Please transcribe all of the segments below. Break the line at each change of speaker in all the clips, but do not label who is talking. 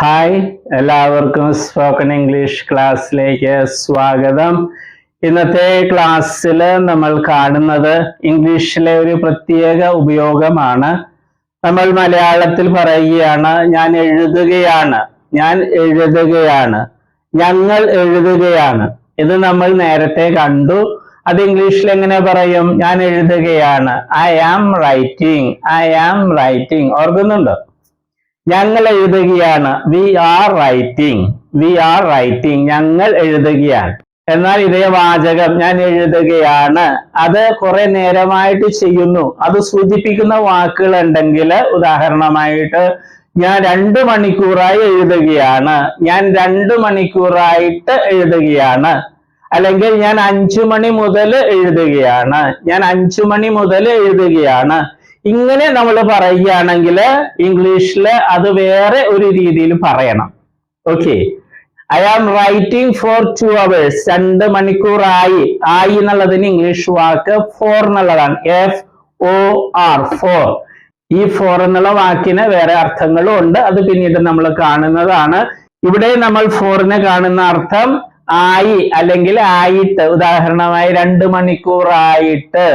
Hi എല്ലാവർക്കും spoken English ക്ലാസ്സിലേക്ക് സ്വാഗതം. ഇന്നത്തെ ക്ലാസ്സിൽ നമ്മൾ കാണുന്നത് ഇംഗ്ലീഷിലെ ഒരു പ്രത്യേക ഉപയോഗമാണ്. നമ്മൾ മലയാളത്തിൽ പറയുകയാണ് ഞാൻ എഴുതുകയാണ് ഞാൻ എഴുതുകയാണ് ഞങ്ങൾ എഴുതുകയാണ്. ഇത് നമ്മൾ നേരത്തെ കണ്ടു. അത് ഇംഗ്ലീഷിൽ എങ്ങനെ പറയും? ഞാൻ എഴുതുകയാണ് I am writing I am writing ഓർക്കുന്നുണ്ടോ? ഞങ്ങൾ എഴുതുകയാണ് we are writing we are writing ഞങ്ങൾ എഴുതുകയാണ്. എന്നാൽ ഇതേ വാചകം ഞാൻ എഴുതുകയാണ് അത് കുറെ നേരമായിട്ട് ചെയ്യുന്നു. അത് സൂചിപ്പിക്കുന്ന വാക്കുകൾ ഉണ്ടെങ്കിൽ ഉദാഹരണമായിട്ട് ഞാൻ രണ്ട് മണിക്കൂറായി എഴുതുകയാണ് ഞാൻ രണ്ട് മണിക്കൂറായിട്ട് എഴുതുകയാണ്. അല്ലെങ്കിൽ ഞാൻ അഞ്ചു മണി മുതൽ എഴുതുകയാണ് ഞാൻ അഞ്ചു മണി മുതൽ എഴുതുകയാണ്. ഇങ്ങനെ നമ്മൾ പറയുകയാണെങ്കിൽ ഇംഗ്ലീഷിൽ അത് വേറെ ഒരു രീതിയിൽ പറയണം. Okay I am writing for two hours രണ്ട് മണിക്കൂറായി ആയി. എന്നുള്ളതിന് ഇംഗ്ലീഷ് വാക്ക് ഫോർ എന്നുള്ളതാണ്. എഫ് ഒ ആർ ഫോർ ഈ ഫോർ എന്നുള്ള വാക്കിന് വേറെ അർത്ഥങ്ങളും ഉണ്ട്. അത് പിന്നീട് നമ്മൾ കാണുന്നതാണ്. ഇവിടെ നമ്മൾ ഫോറിന് കാണുന്ന അർത്ഥം ആയി അല്ലെങ്കിൽ ആയിട്ട്. ഉദാഹരണമായി രണ്ട് മണിക്കൂറായിട്ട്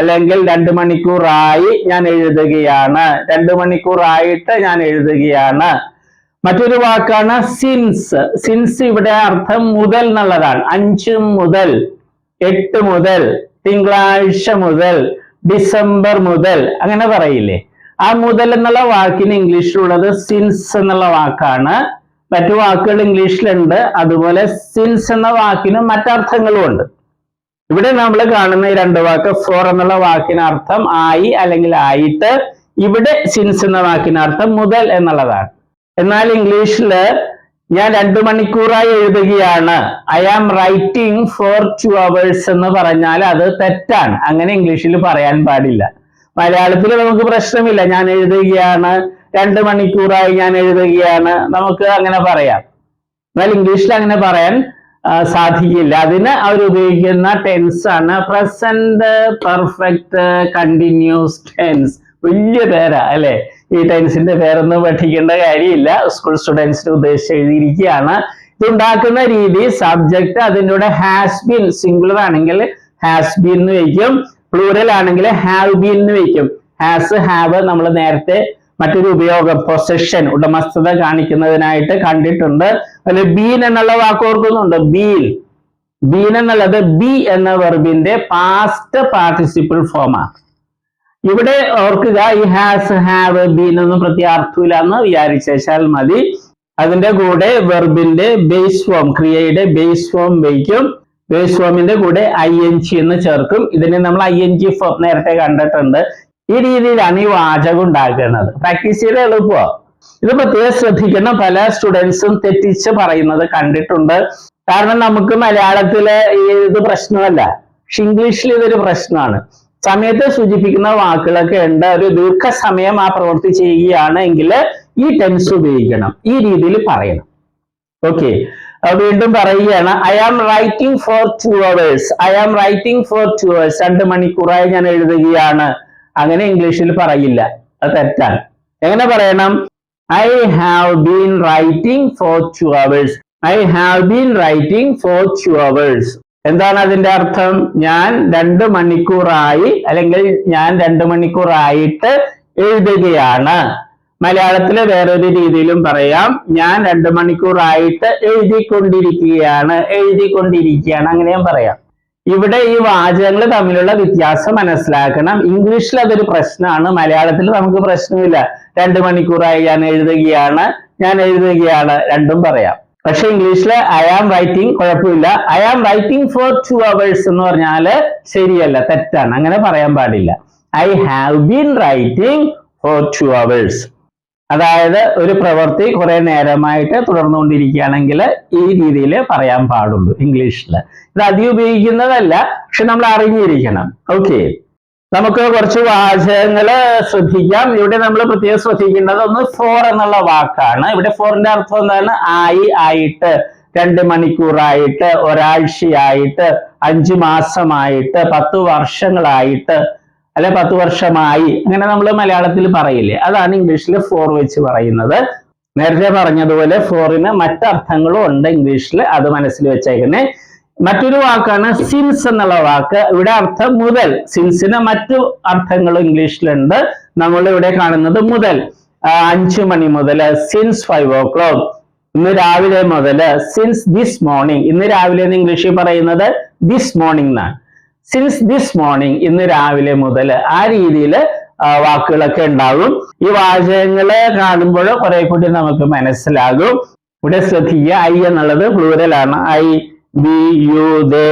അല്ലെങ്കിൽ രണ്ട് മണിക്കൂറായി ഞാൻ എഴുതുകയാണ്. രണ്ട് മണിക്കൂറായിട്ട് ഞാൻ എഴുതുകയാണ്. മറ്റൊരു വാക്കാണ് സിൻസ് സിൻസ് ഇവിടെ അർത്ഥം മുതൽ എന്നുള്ളതാണ്. അഞ്ച് മുതൽ എട്ട് മുതൽ തിങ്കളാഴ്ച മുതൽ ഡിസംബർ മുതൽ അങ്ങനെ പറയില്ലേ? ആ മുതൽ എന്നുള്ള വാക്കിന് ഇംഗ്ലീഷിലുള്ളത് സിൻസ് എന്നുള്ള വാക്കാണ്. മറ്റു വാക്കുകൾ ഇംഗ്ലീഷിലുണ്ട്. അതുപോലെ സിൻസ് എന്ന വാക്കിന് മറ്റർത്ഥങ്ങളും ഉണ്ട് ഇവിടെ നമ്മൾ കാണുന്ന ഈ രണ്ട് വാക്ക് ഫോർ എന്നുള്ള വാക്കിനർത്ഥം ആയി അല്ലെങ്കിൽ ആയിട്ട് ഇവിടെ സിൻസ് എന്ന വാക്കിനർത്ഥം മുതൽ എന്നുള്ളതാണ്. എന്നാൽ ഇംഗ്ലീഷിൽ ഞാൻ രണ്ടു മണിക്കൂറായി എഴുതുകയാണ്. I am writing for two hours എന്ന് പറഞ്ഞാൽ അത് തെറ്റാണ്. അങ്ങനെ ഇംഗ്ലീഷിൽ പറയാൻ പാടില്ല. മലയാളത്തിൽ നമുക്ക് പ്രശ്നമില്ല. ഞാൻ എഴുതുകയാണ്. രണ്ട് മണിക്കൂറായി ഞാൻ എഴുതുകയാണ്. നമുക്ക് അങ്ങനെ പറയാം. എന്നാൽ ഇംഗ്ലീഷിൽ അങ്ങനെ പറയാൻ സാധിക്കില്ല. അതിന് അവർ ഉപയോഗിക്കുന്ന ടെൻസ് ആണ് പ്രസന്റ് പെർഫെക്റ്റ് കണ്ടിന്യൂസ് ടെൻസ് വലിയ പേരാ അല്ലെ? ഈ ടെൻസിന്റെ പേരൊന്നും പഠിക്കേണ്ട കാര്യമില്ല. സ്കൂൾ സ്റ്റുഡൻസിന് ഉദ്ദേശിച്ച് എഴുതിയിരിക്കുകയാണ്. ഇതുണ്ടാക്കുന്ന രീതി സബ്ജക്ട് അതിന്റെ കൂടെ ഹാസ് ബീൻ സിംഗുലർ ആണെങ്കിൽ ഹാസ് ബീൻ എന്ന് വയ്ക്കും. പ്ലൂറൽ ആണെങ്കിൽ ഹാവ് ബിൻ എന്ന് വയ്ക്കും. ഹാസ് ഹാവ് നമ്മൾ നേരത്തെ മറ്റൊരു ഉപയോഗം പൊസഷൻ ഉടമസ്ഥത കാണിക്കുന്നതിനായിട്ട് കണ്ടിട്ടുണ്ട്. അതിൽ ബീൻ എന്നുള്ള വാക്ക് ഓർക്കുന്നുണ്ട്? ബീൻ ബീൻ എന്നുള്ളത് ബി എന്ന വെർബിന്റെ പാസ്റ്റ് പാർട്ടിസിപ്പിൾ ഫോമാണ് ഇവിടെ ഓർക്കുക ഈ ഹാസ് ഹാവ് ബീൻ ഒന്നും പ്രത്യാർത്ഥമില്ല എന്ന് വിചാരിച്ചാൽ മതി. അതിന്റെ കൂടെ വെർബിന്റെ ബേസ് ഫോം ക്രിയയുടെ ബേസ് ഫോം വയ്ക്കും. ബേസ് ഫോമിന്റെ കൂടെ ഐ എൻ ജി എന്ന് ചേർക്കും. ഇതിനെ നമ്മൾ ഐ എൻ ജി ഫോം നേരത്തെ കണ്ടിട്ടുണ്ട്. ഈ രീതിയിലാണ് ഈ വാചകം ഉണ്ടാക്കുന്നത്. പ്രാക്ടീസ് ചെയ്ത് എളുപ്പമോ ഇത് പ്രത്യേകം ശ്രദ്ധിക്കണം. പല സ്റ്റുഡൻസും തെറ്റിച്ച് പറയുന്നത് കണ്ടിട്ടുണ്ട്. കാരണം നമുക്ക് മലയാളത്തിൽ ഇത് പ്രശ്നമല്ല. പക്ഷെ ഇംഗ്ലീഷിൽ ഇതൊരു പ്രശ്നമാണ്. സമയത്തെ സൂചിപ്പിക്കുന്ന വാക്കുകളൊക്കെ ഉണ്ട്. ഒരു ദീർഘസമയം ആ പ്രവൃത്തി ചെയ്യുകയാണ് എങ്കിൽ ഈ ടെൻസ് ഉപയോഗിക്കണം. ഈ രീതിയിൽ പറയണം. ഓക്കെ വീണ്ടും പറയുകയാണ്. I am writing for two hours I am writing for two hours രണ്ട് മണിക്കൂറായി ഞാൻ എഴുതുകയാണ്. അങ്ങനെ ഇംഗ്ലീഷിൽ പറയില്ല. അത് തെറ്റാണ്. എങ്ങനെ പറയണം? I have been writing for two hours I have been writing for two hours എന്താണ് അതിന്റെ അർത്ഥം? ഞാൻ രണ്ട് മണിക്കൂറായി അല്ലെങ്കിൽ ഞാൻ രണ്ട് മണിക്കൂറായിട്ട് എഴുതുകയാണ്. മലയാളത്തിലെ വേറൊരു രീതിയിലും പറയാം. ഞാൻ രണ്ട് മണിക്കൂറായിട്ട് എഴുതിക്കൊണ്ടിരിക്കുകയാണ് എഴുതിക്കൊണ്ടിരിക്കുകയാണ്. അങ്ങനെയും പറയാം. ഇവിടെ ഈ വാചകങ്ങൾ തമ്മിലുള്ള വ്യത്യാസം മനസ്സിലാക്കണം. ഇംഗ്ലീഷിൽ അതൊരു പ്രശ്നമാണ്. മലയാളത്തിൽ നമുക്ക് പ്രശ്നമില്ല. രണ്ട് മണിക്കൂറായി ഞാൻ എഴുതുകയാണ്. ഞാൻ എഴുതുകയാണ്. രണ്ടും പറയാം. പക്ഷെ ഇംഗ്ലീഷിൽ ഐ ആം റൈറ്റിംഗ് കുഴപ്പമില്ല. I am writing for two hours എന്ന് പറഞ്ഞാൽ ശരിയല്ല തെറ്റാണ്. അങ്ങനെ പറയാൻ പാടില്ല. I have been writing for two hours അതായത് ഒരു പ്രവൃത്തി കുറെ നേരമായിട്ട് തുടർന്നുകൊണ്ടിരിക്കുകയാണെങ്കിൽ ഈ രീതിയിൽ പറയാൻ പാടുള്ളൂ ഇംഗ്ലീഷിൽ ഇത് അധികം ഉപയോഗിക്കുന്നതല്ല പക്ഷെ നമ്മൾ അറിഞ്ഞിരിക്കണം. ഓക്കെ നമുക്ക് കുറച്ച് വാചകങ്ങൾ ശ്രദ്ധിക്കാം. ഇവിടെ നമ്മൾ പ്രത്യേകം ശ്രദ്ധിക്കേണ്ടത് ഒന്ന് ഫോർ എന്നുള്ള വാക്കാണ്. ഇവിടെ ഫോറിന്റെ അർത്ഥം എന്താണ്? ആയി ആയിട്ട് രണ്ട് മണിക്കൂറായിട്ട് ഒരാഴ്ചയായിട്ട് അഞ്ചു മാസമായിട്ട് പത്ത് വർഷങ്ങളായിട്ട് അല്ലെ പത്ത് വർഷമായി. അങ്ങനെ നമ്മൾ മലയാളത്തിൽ പറയില്ലേ. അതാണ് ഇംഗ്ലീഷിൽ ഫോർ വെച്ച് പറയുന്നത്. നേരത്തെ പറഞ്ഞതുപോലെ ഫോറിന് മറ്റർത്ഥങ്ങളും ഉണ്ട് ഇംഗ്ലീഷിൽ അത് മനസ്സിൽ വെച്ചേക്കുന്നേ. മറ്റൊരു വാക്കാണ് സിൻസ് എന്നുള്ള വാക്ക്. ഇവിടെ അർത്ഥം മുതൽ. സിൻസിന് മറ്റു അർത്ഥങ്ങളും ഇംഗ്ലീഷിലുണ്ട്. നമ്മൾ ഇവിടെ കാണുന്നത് മുതൽ. അഞ്ചു മണി മുതൽ. സിൻസ് ഫൈവ് ഓ ക്ലോക്ക് ഇന്ന് രാവിലെ മുതൽ. സിൻസ് ദിസ് മോർണിംഗ് ഇന്ന് രാവിലെ എന്ന് ഇംഗ്ലീഷിൽ പറയുന്നത് ദിസ് മോർണിംഗ് എന്നാണ് സിൻസ് ദിസ് മോർണിംഗ് ഇന്ന് രാവിലെ മുതൽ ആ രീതിയിൽ വാക്കുകളൊക്കെ ഉണ്ടാകും. ഈ വാചകങ്ങൾ കാണുമ്പോൾ കുറെ കൂടി നമുക്ക് മനസ്സിലാകും. ഇവിടെ ശ്രദ്ധിക്കുക. ഐ എന്നുള്ളത് plural ആണ്. I we you they.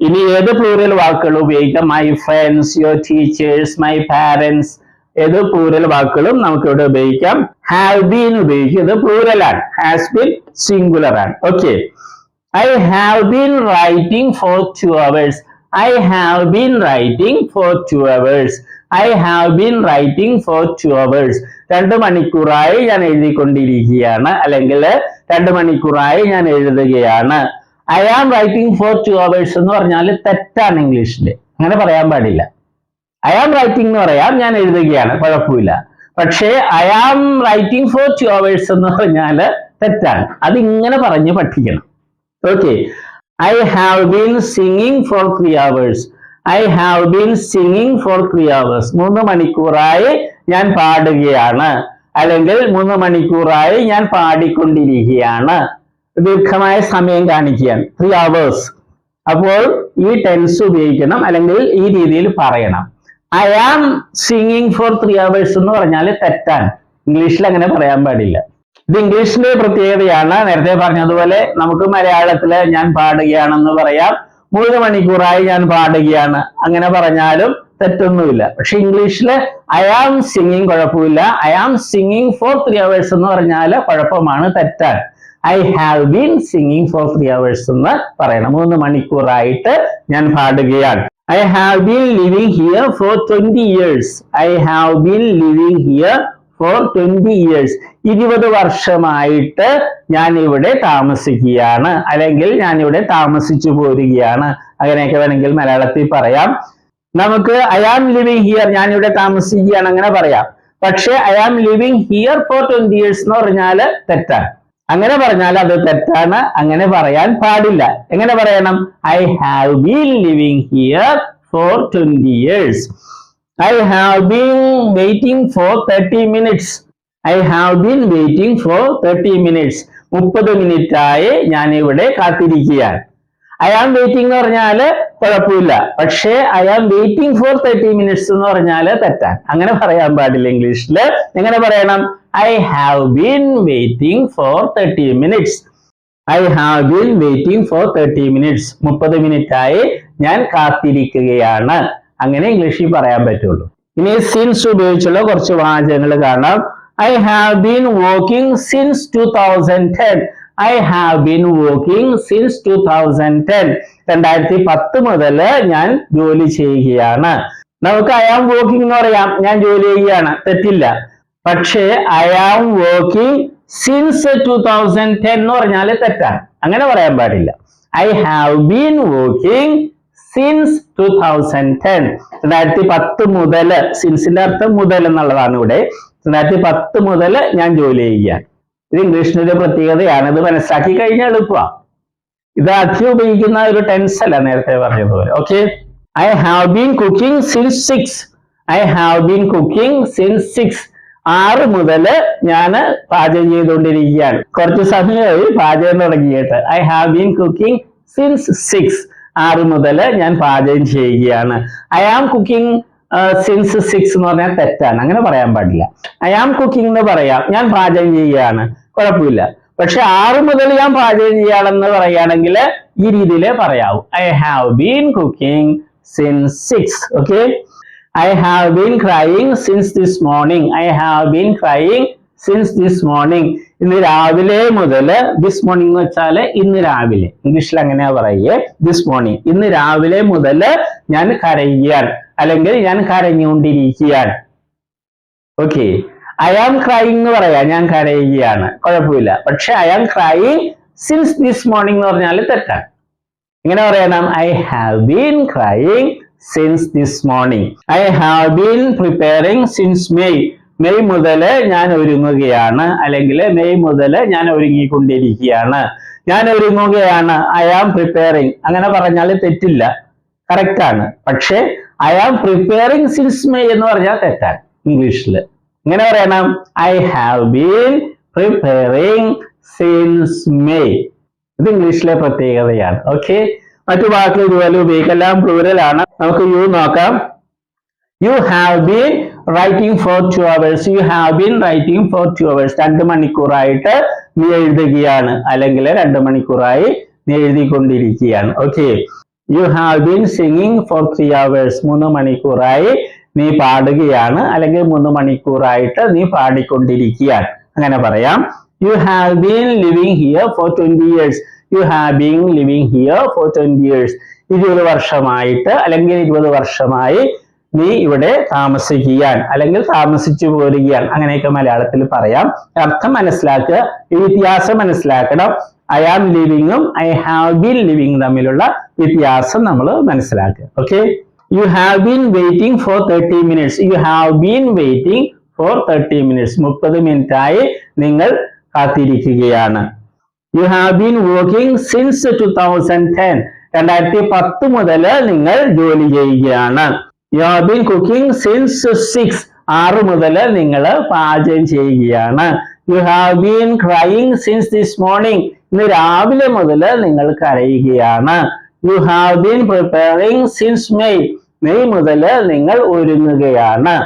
ഇനി ഏത് പ്ലൂറൽ വാക്കുകൾ ഉപയോഗിക്കാം? My friends your teachers my parents ഏത് പ്ലൂറൽ വാക്കുകളും നമുക്ക് ഇവിടെ ഉപയോഗിക്കാം. ഹാവ് ബീൻ ഉപയോഗിക്കും ഇത് ആണ്. ഹാസ് ബീൻ സിംഗുലർ ആണ്. Okay I have been writing for two hours. I have been writing for two hours. I have been writing for two hours. രണ്ട് മണിക്കൂറായി ഞാൻ എഴുതിക്കൊണ്ടിരിക്കുകയാണ്. അല്ലെങ്കിൽ രണ്ട് മണിക്കൂറായി ഞാൻ എഴുതുകയാണ്. I am writing for two hours എന്ന് പറഞ്ഞാൽ തെറ്റാണ് ഇംഗ്ലീഷിൽ അങ്ങനെ പറയാൻ പാടില്ല. ഐ ആം റൈറ്റിംഗ് എന്ന് പറയാം ഞാൻ എഴുതുകയാണ് കുഴപ്പമില്ല. പക്ഷേ I am writing for two hours എന്ന് പറഞ്ഞാൽ തെറ്റാണ്. അതിങ്ങനെ പറഞ്ഞ് പഠിക്കണം okay I have been singing for three hours I have been singing for three hours മൂന്ന് മണിക്കൂറായി ഞാൻ പാടുകയാണ്. അല്ലെങ്കിൽ മൂന്ന് മണിക്കൂറായി ഞാൻ പാടിക്കൊണ്ടിരിക്കുകയാണ്. ദീർഘമായ സമയം കാണിക്കുകയാണ്. ത്രീ അവേഴ്സ് അപ്പോൾ ഈ ടെൻസ് ഉപയോഗിക്കണം. അല്ലെങ്കിൽ ഈ രീതിയിൽ പറയണം. I am singing for three hours എന്ന് പറഞ്ഞാൽ തെറ്റാണ്. ഇംഗ്ലീഷിൽ അങ്ങനെ പറയാൻ പാടില്ല. ഇത് ഇംഗ്ലീഷിന്റെ പ്രത്യേകതയാണ്. നേരത്തെ പറഞ്ഞതുപോലെ നമുക്ക് മലയാളത്തിൽ ഞാൻ പാടുകയാണെന്ന് പറയാം. മൂന്ന് മണിക്കൂറായി ഞാൻ പാടുകയാണ്. അങ്ങനെ പറഞ്ഞാലും തെറ്റൊന്നുമില്ല. പക്ഷെ ഇംഗ്ലീഷിൽ ഐ ആം സിംഗിങ് കുഴപ്പമില്ല. I am singing for three hours എന്ന് പറഞ്ഞാൽ കുഴപ്പമാണ് തെറ്റാണ്. I have been singing for three hours എന്ന് പറയണം. മൂന്ന് മണിക്കൂറായിട്ട് ഞാൻ പാടുകയാണ്. I have been living here for twenty years I have been living here for twenty years ഇരുപത് വർഷമായിട്ട് ഞാൻ ഇവിടെ താമസിക്കുകയാണ്. അല്ലെങ്കിൽ ഞാൻ ഇവിടെ താമസിച്ചു പോരുകയാണ്. അങ്ങനെയൊക്കെ വേണമെങ്കിൽ മലയാളത്തിൽ പറയാം. നമുക്ക് ഐ ആം ലിവിങ് ഹിയർ ഞാൻ ഇവിടെ താമസിക്കുകയാണ്. അങ്ങനെ പറയാം. പക്ഷെ I am living here for twenty years എന്ന് പറഞ്ഞാൽ തെറ്റാണ്. അങ്ങനെ പറഞ്ഞാൽ അത് തെറ്റാണ്. അങ്ങനെ പറയാൻ പാടില്ല. എങ്ങനെ പറയണം? I have been living here for twenty years I have been waiting for 30 minutes. I have been waiting for 30 minutes. മുപ്പത് മിനിറ്റ് ആയി ഞാൻ ഇവിടെ കാത്തിരിക്കുകയാണ്. ഐ ആം വെയിറ്റിംഗ് എന്ന് പറഞ്ഞാൽ കുഴപ്പമില്ല. പക്ഷേ I am waiting for thirty minutes എന്ന് പറഞ്ഞാൽ തെറ്റാൻ അങ്ങനെ പറയാൻ പാടില്ല ഇംഗ്ലീഷിൽ എങ്ങനെ പറയണം? I have been waiting for thirty minutes I have been waiting for thirty minutes മുപ്പത് മിനിറ്റ് ആയി ഞാൻ കാത്തിരിക്കുകയാണ്. അങ്ങനെ ഇംഗ്ലീഷിൽ പറയാൻ പറ്റുള്ളൂ. ഇനി സിൻസ് ഉപയോഗിച്ചുള്ള കുറച്ച് വാചകങ്ങൾ കാണാം. I have been working since two thousand ten I have been working since two thousand ten രണ്ടായിരത്തി പത്ത് മുതൽ ഞാൻ ജോലി ചെയ്യുകയാണ്. നമുക്ക് ഐ ആം വർക്കിംഗ് എന്ന് പറയാം. ഞാൻ ജോലി ചെയ്യുകയാണ്. തെറ്റില്ല. പക്ഷേ I am working since two thousand ten എന്ന് പറഞ്ഞാൽ തെറ്റാണ്. അങ്ങനെ പറയാൻ പാടില്ല. I have been working since two thousand ten രണ്ടായിരത്തി പത്ത് മുതൽ സിൻസിന്റെ അർത്ഥം മുതൽ എന്നുള്ളതാണ് ഇവിടെ. രണ്ടായിരത്തി പത്ത് മുതൽ ഞാൻ ജോലി ചെയ്യുകയാണ്. ഇത് ഇംഗ്ലീഷിന്റെ ഒരു പ്രത്യേകതയാണ്. ഇത് മനസ്സിലാക്കി കഴിഞ്ഞാൽ എളുപ്പമാണ് ഇത് അധികം ഉപയോഗിക്കുന്ന ഒരു ടെൻസ് അല്ല നേരത്തെ പറഞ്ഞതുപോലെ. Okay I have been cooking since six I have been cooking since six ആറ് മുതൽ ഞാൻ പാചകം ചെയ്തുകൊണ്ടിരിക്കുകയാണ്. കുറച്ച് സമയമായി പാചകം തുടങ്ങിയിട്ട്. I have been cooking since six ആറ് മുതൽ ഞാൻ പാചകം ചെയ്യുകയാണ്. I am cooking since six എന്ന് പറഞ്ഞാൽ തെറ്റാണ്. അങ്ങനെ പറയാൻ പാടില്ല. ഐ ആം കുക്കിംഗ് എന്ന് പറയാം. ഞാൻ പാചകം ചെയ്യുകയാണ്. കുഴപ്പമില്ല. പക്ഷെ ആറ് മുതൽ ഞാൻ പാചകം ചെയ്യുകയാണെന്ന് പറയുകയാണെങ്കിൽ ഈ രീതിയിൽ പറയാവൂ. I have been cooking since six okay I have been crying since this morning I have been crying since this morning ഇന്ന് രാവിലെ മുതൽ ദിസ് മോർണിംഗ് എന്ന് വെച്ചാൽ ഇന്ന് രാവിലെ. ഇംഗ്ലീഷിൽ അങ്ങനെയാ പറയേ ദിസ് മോർണിംഗ് ഇന്ന് രാവിലെ മുതൽ ഞാൻ കരയുകയാണ്. അല്ലെങ്കിൽ ഞാൻ കരഞ്ഞുകൊണ്ടിരിക്കുകയാണ്. ഓക്കെ ഐ ആം ക്രൈയിങ് എന്ന് പറയാം. ഞാൻ കരയുകയാണ്. കുഴപ്പമില്ല. പക്ഷെ I am crying since this morning എന്ന് പറഞ്ഞാൽ തെറ്റാണ്. ഇങ്ങനെ പറയണം. I have been crying since this morning I have been preparing since May May മുതൽ ഞാൻ ഒരുങ്ങുകയാണ്. അല്ലെങ്കിൽ മെയ് മുതൽ ഞാൻ ഒരുങ്ങിക്കൊണ്ടിരിക്കുകയാണ്. ഞാൻ ഒരുങ്ങുകയാണ്. ഐ ആം പ്രിപ്പയറിങ് അങ്ങനെ പറഞ്ഞാൽ തെറ്റില്ല. കറക്റ്റ് ആണ്. പക്ഷേ I am preparing since May എന്ന് പറഞ്ഞാൽ തെറ്റാണ് ഇംഗ്ലീഷിൽ ഇങ്ങനെ പറയണം? I have been preparing since May ഇത് ഇംഗ്ലീഷിലെ പ്രത്യേകതയാണ്. ഓക്കെ മറ്റു വാക്കുകൾ ഇതുപോലെ ഉപയോഗിക്കാം. എല്ലാം പ്ലൂരൽ ആണ്. നമുക്ക് യു നോക്കാം. You have been writing for two hours you have been writing for two hours രണ്ട് മണിക്കൂറായിട്ട് നീ എഴുതുകയാണ്. അല്ലെങ്കിൽ രണ്ട് മണിക്കൂറായി നീ എഴുതിക്കൊണ്ടിരിക്കുകയാണ്. Okay you have been singing for three hours മൂന്ന് മണിക്കൂറായി നീ പാടുകയാണ്. അല്ലെങ്കിൽ മൂന്ന് മണിക്കൂറായിട്ട് നീ പാടിക്കൊണ്ടിരിക്കുകയാണ്. അങ്ങനെ പറയാം. You have been living here for twenty years you have been living here for twenty years ഇരുപത് വർഷമായിട്ട് അല്ലെങ്കിൽ ഇരുപത് വർഷമായി നീ ഇവിടെ താമസിക്കുകയാൻ അല്ലെങ്കിൽ താമസിച്ചു പോരുകയാൻ അങ്ങനെയൊക്കെ മലയാളത്തിൽ പറയാം. അർത്ഥം മനസ്സിലാക്കുക വ്യത്യാസം മനസ്സിലാക്കണം. ഐ ആം ലിവിങ്ങും ഐ ഹാവ് ബീൻ ലിവിങ് തമ്മിലുള്ള വ്യത്യാസം നമ്മൾ മനസ്സിലാക്കുക. Okay you have been waiting for thirty minutes you have been waiting for thirty minutes മുപ്പത് മിനിറ്റ് ആയി നിങ്ങൾ കാത്തിരിക്കുകയാണ്. You have been working since two thousand ten രണ്ടായിരത്തി പത്ത് മുതൽ നിങ്ങൾ ജോലി ചെയ്യുകയാണ്. You have been cooking since six ആറ് മുതൽ നിങ്ങൾ പാചകം ചെയ്യുകയാണ്. You have been crying since this morning ഇന്ന് രാവിലെ മുതൽ നിങ്ങൾ കരയുകയാണ്. You have been preparing since May May മുതൽ നിങ്ങൾ ഒരുങ്ങുകയാണ്.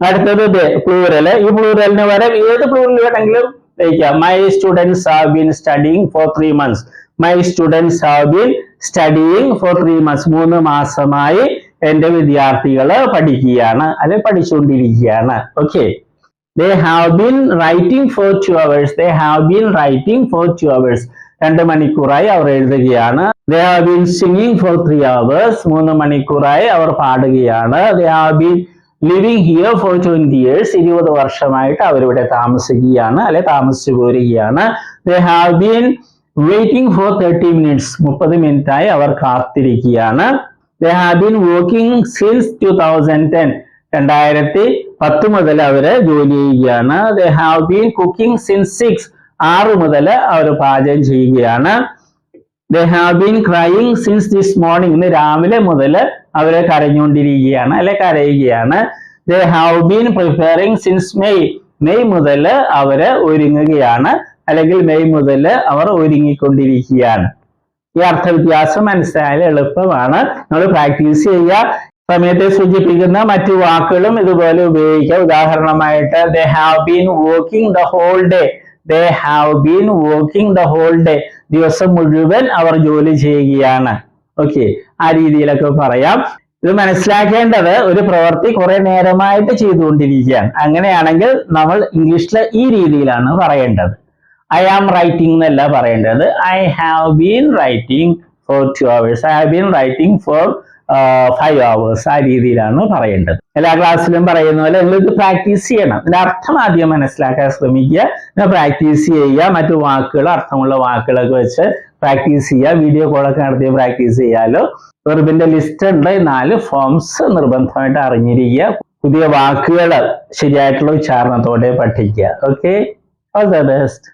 അടുത്തത് പ്ലൂറൽ ഈ പ്ലൂറലിന് പകരം ഏത് പ്ലൂറൽ വേണമെങ്കിലും വയ്ക്കാം. My students have been studying for three months my students have been studying for three months മൂന്ന് മാസമായി എന്റെ വിദ്യാർത്ഥികൾ പഠിക്കുകയാണ് അല്ലെ പഠിച്ചുകൊണ്ടിരിക്കുകയാണ് okay they have been writing for two hours they have been writing for two hours രണ്ട് മണിക്കൂറായി അവർ എഴുതുകയാണ്. They have been singing for three hours മൂന്ന് മണിക്കൂറായി അവർ പാടുകയാണ്. They have been living here for twenty years ഇരുപത് വർഷമായിട്ട് അവരിവിടെ താമസിക്കുകയാണ് അല്ലെ താമസിച്ചു പോരുകയാണ്. They have been waiting for thirty minutes മുപ്പത് മിനിറ്റായി അവർ കാത്തിരിക്കുകയാണ്. They have been working since two thousand ten രണ്ടായിരത്തി പത്ത് മുതൽ അവർ ജോലി ചെയ്യുകയാണ്. They have been cooking since six ആറ് മുതൽ അവർ പാചകം ചെയ്യുകയാണ്. They have been crying since this morning ഇന്ന് രാവിലെ മുതൽ അവരെ കരഞ്ഞുകൊണ്ടിരിക്കുകയാണ് അല്ലെ കരയുകയാണ്. They have been preparing since May May മുതൽ അവർ ഒരുങ്ങുകയാണ് അല്ലെങ്കിൽ മെയ് മുതൽ അവർ ഒരുങ്ങിക്കൊണ്ടിരിക്കുകയാണ്. ഈ അർത്ഥവ്യത്യാസം മനസ്സിലായാൽ എളുപ്പമാണ്. നമ്മൾ പ്രാക്ടീസ് ചെയ്യുക. സമയത്തെ സൂചിപ്പിക്കുന്ന മറ്റു വാക്കുകളും ഇതുപോലെ ഉപയോഗിക്കാം. ഉദാഹരണമായിട്ട് they have been working the whole day they have been working the whole day ദിവസം മുഴുവൻ അവർ ജോലി ചെയ്യുകയാണ്. ഓക്കെ ആ രീതിയിലൊക്കെ പറയാം. ഇത് മനസ്സിലാക്കേണ്ടത് ഒരു പ്രവൃത്തി കുറെ നേരമായിട്ട് ചെയ്തുകൊണ്ടിരിക്കുകയാണ്. അങ്ങനെയാണെങ്കിൽ നമ്മൾ ഇംഗ്ലീഷിൽ ഈ രീതിയിലാണ് പറയേണ്ടത്. ഐ ആം റൈറ്റിംഗ് എന്നല്ല പറയേണ്ടത്. I have been writing for two hours I have been writing for five hours ആ രീതിയിലാണ് പറയേണ്ടത്. എല്ലാ ക്ലാസ്സിലും പറയുന്ന പോലെ നിങ്ങൾ ഇത് പ്രാക്ടീസ് ചെയ്യണം. ഇതിന്റെ അർത്ഥം ആദ്യം മനസ്സിലാക്കാൻ ശ്രമിക്കുക. പ്രാക്ടീസ് ചെയ്യുക. മറ്റു വാക്കുകൾ അർത്ഥമുള്ള വാക്കുകളൊക്കെ വെച്ച് പ്രാക്ടീസ് ചെയ്യുക. വീഡിയോ കോളൊക്കെ നടത്തി പ്രാക്ടീസ് ചെയ്യാലോ. വെർബിന്റെ ലിസ്റ്റ് ഉണ്ട്. നാല് ഫോംസ് നിർബന്ധമായിട്ട് അറിഞ്ഞിരിക്കുക. പുതിയ വാക്കുകൾ ശരിയായിട്ടുള്ള ഉച്ചാരണത്തോടെ പഠിക്കുക. ഓക്കെ ഓൾ ദ ബെസ്റ്റ്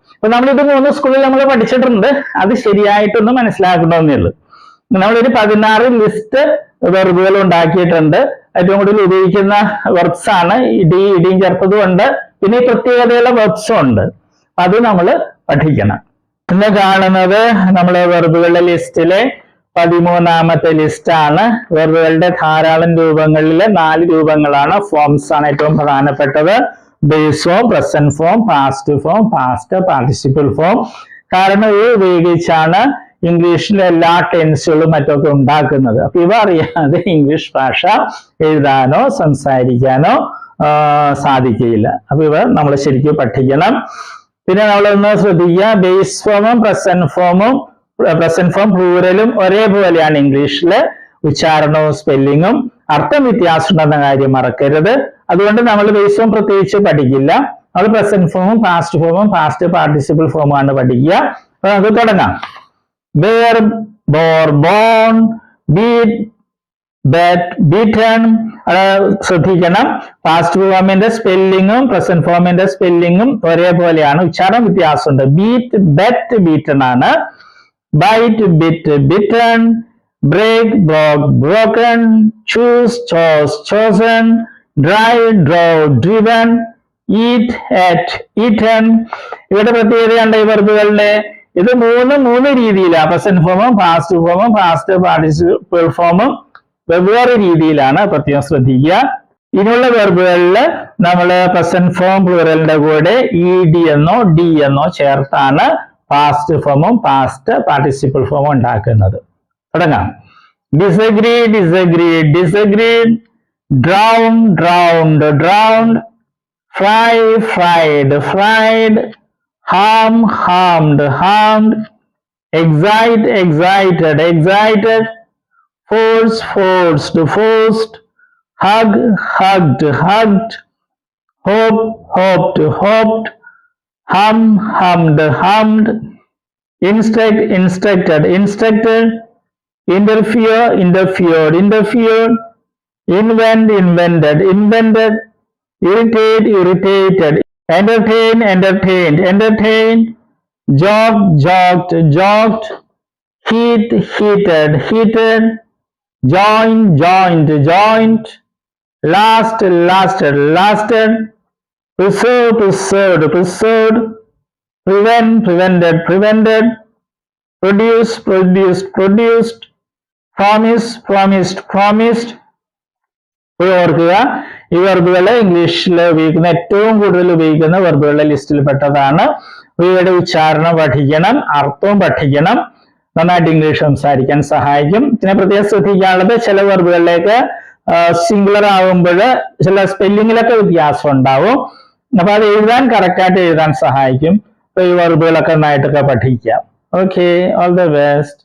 അപ്പൊ നമ്മൾ ഇത് മൂന്ന് സ്കൂളിൽ നമ്മൾ പഠിച്ചിട്ടുണ്ട്. അത് ശരിയായിട്ടൊന്നും മനസ്സിലാക്കണമെന്നേ ഉള്ളൂ. നമ്മളൊരു പതിനാറ് ലിസ്റ്റ് വെർബുകൾ ഉണ്ടാക്കിയിട്ടുണ്ട്. ഏറ്റവും കൂടുതൽ ഉപയോഗിക്കുന്ന വെർബ്സ് ആണ്. ഇടി ഇടിയും ചേർത്തതും ഉണ്ട്. പിന്നെ ഈ പ്രത്യേകതയുള്ള വെർബ്സും ഉണ്ട്. അത് നമ്മൾ പഠിക്കണം. ഇന്ന് കാണുന്നത് നമ്മൾ വെർബുകളുടെ ലിസ്റ്റിലെ പതിമൂന്നാമത്തെ ലിസ്റ്റ് ആണ്. വെർബുകളുടെ ധാരാളം രൂപങ്ങളിലെ നാല് രൂപങ്ങളാണ് ഫോംസ് ആണ് ഏറ്റവും പ്രധാനപ്പെട്ടത്. Base form present form past form past participle form കാരണം ഇത് ഉപയോഗിച്ചാണ് ഇംഗ്ലീഷിലെ എല്ലാ ടെൻസുകളും മറ്റൊക്കെ ഉണ്ടാക്കുന്നത്. അപ്പൊ ഇവ അറിയാതെ ഇംഗ്ലീഷ് ഭാഷ എഴുതാനോ സംസാരിക്കാനോ സാധിക്കുകയില്ല അപ്പൊ ഇവ നമ്മൾ ശരിക്കും പഠിക്കണം. പിന്നെ നമ്മളൊന്ന് ശ്രദ്ധിക്കുക. ബേസ് ഫോമും പ്രസന്റ് ഫോമും പ്രസന്റ് ഫോം പ്ലൂരലും ഒരേപോലെയാണ് ഇംഗ്ലീഷിലെ. ഉച്ചാരണവും സ്പെല്ലിങ്ങും അർത്ഥം വ്യത്യാസമുണ്ടെന്ന കാര്യം മറക്കരുത്. അതുകൊണ്ട് നമ്മൾ ബേസ് ഫോം പ്രത്യേകിച്ച് പഠിക്കില്ല. നമ്മൾ പ്രസന്റ് ഫോമും പാസ്റ്റ് ഫോമും പാസ്റ്റ് പാർട്ടിസിപ്പിൾ ഫോമുമാണ് പഠിക്കുക. അപ്പൊ നമുക്ക് തുടങ്ങാം. വേർ ബോർ ബോൺ ബീറ്റ് ശ്രദ്ധിക്കണം. പാസ്റ്റ് ഫോമിന്റെ സ്പെല്ലിങ്ങും പ്രസന്റ് ഫോമിന്റെ സ്പെല്ലിങ്ങും ഒരേപോലെയാണ്. ഉച്ചാരണം വ്യത്യാസമുണ്ട്. ബീറ്റ് ബെറ്റ് ബീറ്റൺ ആണ്. Bite bit bitten break broke broken choose chose chosen drive drove driven eat ate eaten ഇവിടെ പ്രത്യേകത കണ്ട ഈ വെർബുകളുടെ ഇത് മൂന്ന് മൂന്ന് രീതിയിലാണ് പ്രസന്റ് ഫോമും പാസ്റ്റ് ഫോമും പാസ്റ്റ് പാർട്ടിസിപ്പിൾ ഫോമും വെവ്വേറെ രീതിയിലാണ് പ്രത്യേകം ശ്രദ്ധിക്കുക. ഇനിയുള്ള വെർബുകളിൽ നമ്മൾ പ്രസന്റ് ഫോം പ്ലൂറലിന്റെ കൂടെ ഇ ഡി എന്നോ ഡി എന്നോ ചേർത്താണ് പാസ്റ്റ് ഫോമും പാസ്റ്റ് പാർട്ടിസിപ്പിൾ ഫോമും ഉണ്ടാക്കുന്നത്. തുടങ്ങാം. Disagree disagree disagree drowned, drowned, drowned, fry, fried, fried, harm, harmed, harmed, excite, excited, excited, force, forced, forced, hug, hugged, hugged, hope, hoped, hoped, hum, hummed, hummed, instruct, instructed, instructed, interfere, interfered, interfered invent invented invented irritate irritated entertain entertained entertained jog jogged jogged heat heated heated join joined joined last lasted lasted preserve preserved preserved prevent prevented prevented produce produced produced promise promised promised ഇപ്പോൾ ഓർക്കുക ഈ വെർബുകൾ ഇംഗ്ലീഷിൽ ഉപയോഗിക്കുന്ന ഏറ്റവും കൂടുതൽ ഉപയോഗിക്കുന്ന വെർബുകളുടെ ലിസ്റ്റിൽ പെട്ടതാണ്. ഇവയുടെ ഉച്ചാരണം പഠിക്കണം അർത്ഥവും പഠിക്കണം നന്നായിട്ട് ഇംഗ്ലീഷ് സംസാരിക്കാൻ സഹായിക്കും. പിന്നെ പ്രത്യേകം ശ്രദ്ധിക്കാനുള്ളത് ചില വെർബുകളിലേക്ക് സിംഗുലർ ആകുമ്പോൾ ചില സ്പെല്ലിങ്ങിലൊക്കെ വ്യത്യാസം ഉണ്ടാവും. അപ്പൊ അത് എഴുതാൻ കറക്റ്റായിട്ട് എഴുതാൻ സഹായിക്കും. അപ്പൊ ഈ വെർബുകളൊക്കെ നന്നായിട്ടൊക്കെ പഠിക്കാം. Okay all the best